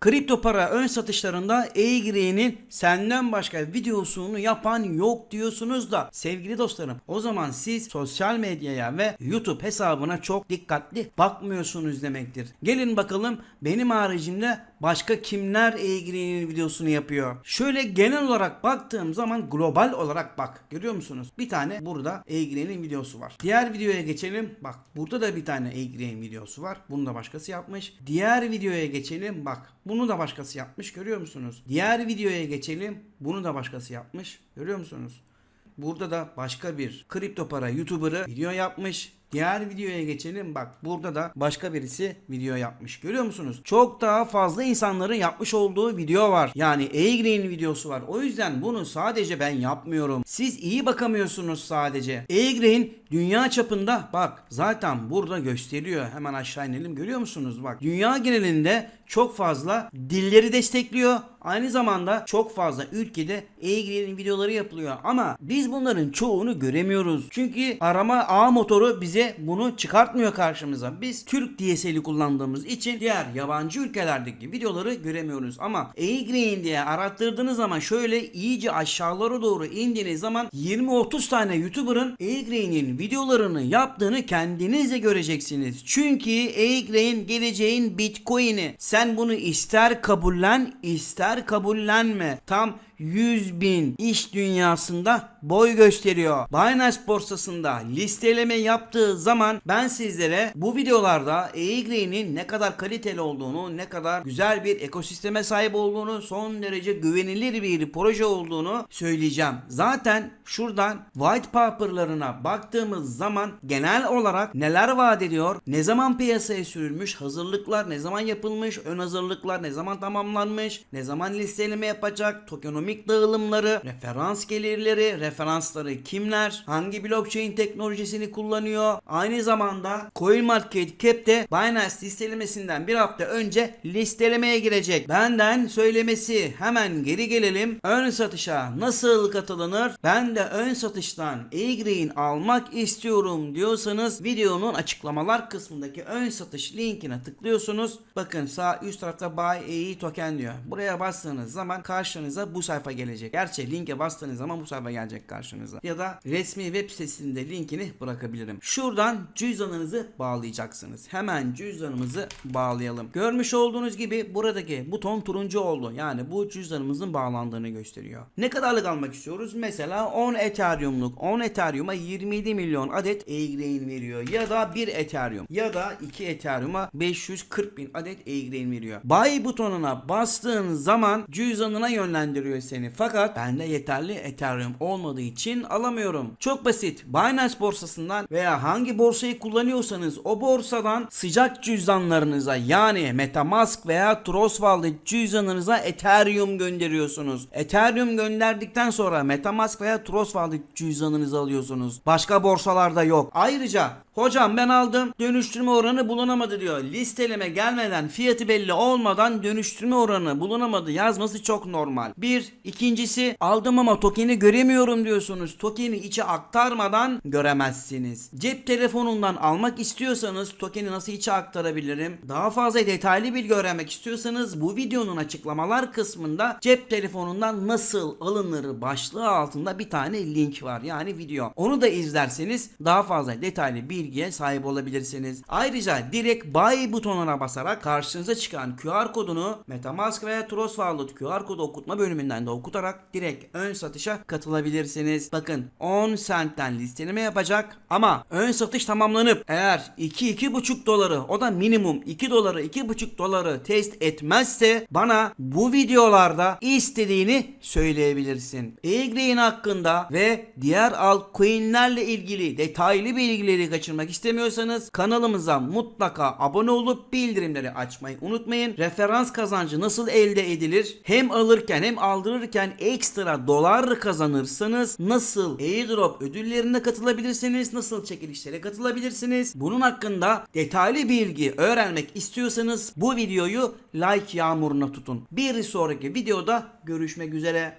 Kripto para ön satışlarında e senden başka videosunu yapan yok diyorsunuz da sevgili dostlarım o zaman siz sosyal medyaya ve YouTube hesabına çok dikkatli bakmıyorsunuz demektir. Gelin bakalım benim haricimde başka kimler e videosunu yapıyor. Şöyle genel olarak baktığım zaman global olarak bak görüyor musunuz? Bir tane burada e videosu var. Diğer videoya geçelim. Bak burada da bir tane e videosu var. Bunu da başkası yapmış. Diğer videoya geçelim. Bak bunu da başkası yapmış görüyor musunuz? Diğer videoya geçelim. Bunu da başkası yapmış. Görüyor musunuz? Burada da başka bir kripto para YouTuber'ı video yapmış. Diğer videoya geçelim. Bak burada da başka birisi video yapmış. Görüyor musunuz? Çok daha fazla insanların yapmış olduğu video var. Yani e videosu var. O yüzden bunu sadece ben yapmıyorum. Siz iyi bakamıyorsunuz sadece. e dünya çapında bak zaten burada gösteriyor. Hemen aşağı inelim. Görüyor musunuz? Bak dünya genelinde çok fazla dilleri destekliyor. Aynı zamanda çok fazla ülkede e videoları yapılıyor ama biz bunların çoğunu göremiyoruz. Çünkü arama ağ motoru bize bunu çıkartmıyor karşımıza. Biz Türk DSL'i kullandığımız için diğer yabancı ülkelerdeki videoları göremiyoruz. Ama e diye arattırdığınız zaman şöyle iyice aşağılara doğru indiğiniz zaman 20-30 tane YouTuber'ın e videolarını yaptığını kendiniz de göreceksiniz. Çünkü e geleceğin Bitcoin'i. Sen bunu ister kabullen ister kabullenme. Tam 100 bin iş dünyasında boy gösteriyor. Binance borsasında listeleme yaptığı zaman ben sizlere bu videolarda EYGR'nin ne kadar kaliteli olduğunu, ne kadar güzel bir ekosisteme sahip olduğunu, son derece güvenilir bir proje olduğunu söyleyeceğim. Zaten şuradan white paper'larına baktığımız zaman genel olarak neler vaat ediyor, ne zaman piyasaya sürülmüş, hazırlıklar ne zaman yapılmış, ön hazırlıklar ne zaman tamamlanmış, ne zaman listeleme yapacak, tokenomic dağılımları, referans gelirleri, referansları kimler, hangi blockchain teknolojisini kullanıyor. Aynı zamanda CoinMarketCap'te Binance listelemesinden bir hafta önce listelemeye girecek. Benden söylemesi hemen geri gelelim. Ön satışa nasıl katılınır? Ben de ön satıştan e almak istiyorum diyorsanız videonun açıklamalar kısmındaki ön satış linkine tıklıyorsunuz. Bakın sağ üst tarafta Buy EE Token diyor. Buraya bastığınız zaman karşınıza bu sayfa gelecek. Gerçi linke bastığınız zaman bu sayfa gelecek karşınıza. Ya da resmi web sitesinde linkini bırakabilirim. Şuradan cüzdanınızı bağlayacaksınız. Hemen cüzdanımızı bağlayalım. Görmüş olduğunuz gibi buradaki buton turuncu oldu. Yani bu cüzdanımızın bağlandığını gösteriyor. Ne kadarlık almak istiyoruz? Mesela 10 Ethereum'luk 10 Ethereum'a 27 milyon adet e veriyor. Ya da 1 Ethereum ya da 2 Ethereum'a 540 bin adet e veriyor. Buy butonuna bastığın zaman cüzdanına yönlendiriyor seni. Fakat bende yeterli Ethereum olmadığı için alamıyorum. Çok basit. Binance borsasından veya hangi borsayı kullanıyorsanız o borsadan sıcak cüzdanlarınıza yani Metamask veya Trust Wallet cüzdanınıza Ethereum gönderiyorsunuz. Ethereum gönderdikten sonra Metamask veya Trust Wallet cüzdanınızı alıyorsunuz. Başka borsalarda yok. Ayrıca hocam ben aldım dönüştürme oranı bulunamadı diyor. Listeleme gelmeden fiyatı belli olmadan dönüştürme oranı bulunamadı yazması çok normal. Bir, ikincisi aldım ama tokeni göremiyorum diyorsunuz. Tokeni içe aktarmadan göremezsiniz. Cep telefonundan almak istiyorsanız tokeni nasıl içe aktarabilirim? Daha fazla detaylı bilgi öğrenmek istiyorsanız bu videonun açıklamalar kısmında cep telefonundan nasıl alınır başlığı altında bir tane link var. Yani video. Onu da izlerseniz daha fazla detaylı bilgiye sahip olabilirsiniz. Ayrıca direkt buy butonuna basarak karşınıza çıkan QR kodunu Metamask veya Trust Wallet QR kodu okutma bölümünden de okutarak direkt ön satışa katılabilirsiniz. Bakın 10 sentten listeleme yapacak ama ön satış tamamlanıp eğer 2-2,5 doları o da minimum 2 doları 2,5 doları test etmezse bana bu videolarda istediğini söyleyebilirsin. E-Grain hakkında ve diğer altcoin'lerle ilgili detaylı bilgileri kaçırmak istemiyorsanız kanalımıza mutlaka abone olup bildirimleri açmayı unutmayın. Referans kazancı nasıl elde edilir? Hem alırken hem aldırırken ekstra dolar kazanırsanız nasıl airdrop ödüllerine katılabilirsiniz? Nasıl çekilişlere katılabilirsiniz? Bunun hakkında detaylı bilgi öğrenmek istiyorsanız bu videoyu like yağmuruna tutun. Bir sonraki videoda görüşmek üzere.